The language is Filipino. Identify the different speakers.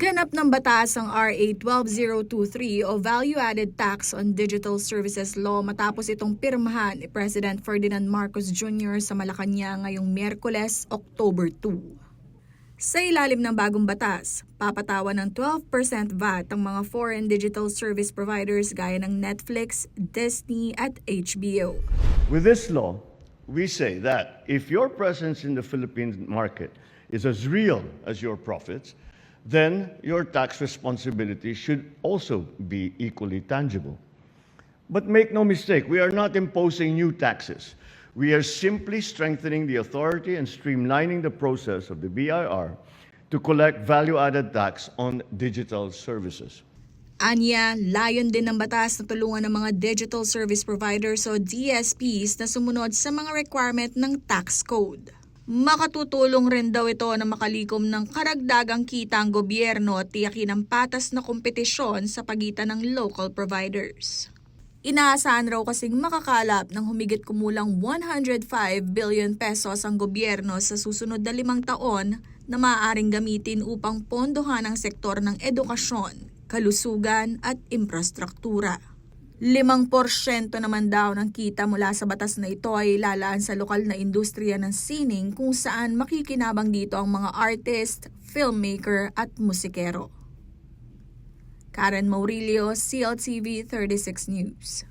Speaker 1: Ganap ng batas ang RA 12023 o Value Added Tax on Digital Services Law matapos itong pirmahan ni President Ferdinand Marcos Jr. sa Malacanang ngayong Miyerkules, October 2. Sa ilalim ng bagong batas, papatawan ng 12% VAT ang mga foreign digital service providers gaya ng Netflix, Disney at HBO.
Speaker 2: With this law, we say that if your presence in the Philippine market is as real as your profits, then your tax responsibility should also be equally tangible. But make no mistake, we are not imposing new taxes. We are simply strengthening the authority and streamlining the process of the BIR to collect value added tax on digital services.
Speaker 1: Anya, layon din ng batas na tulungan ng mga digital service providers o DSPs na sumunod sa mga requirement ng tax code. Makatutulong rin daw ito na makalikom ng karagdagang kita ang gobyerno at tiyakin ang patas na kompetisyon sa pagitan ng local providers. Inaasahan raw kasing makakalap ng humigit kumulang 105 billion pesos ang gobyerno sa susunod na limang taon na maaaring gamitin upang pondohan ang sektor ng edukasyon, kalusugan at infrastruktura. Limang porsyento naman daw ng kita mula sa batas na ito ay lalaan sa lokal na industriya ng sining kung saan makikinabang dito ang mga artist, filmmaker at musikero. Karen Maurilio, CLTV 36 News.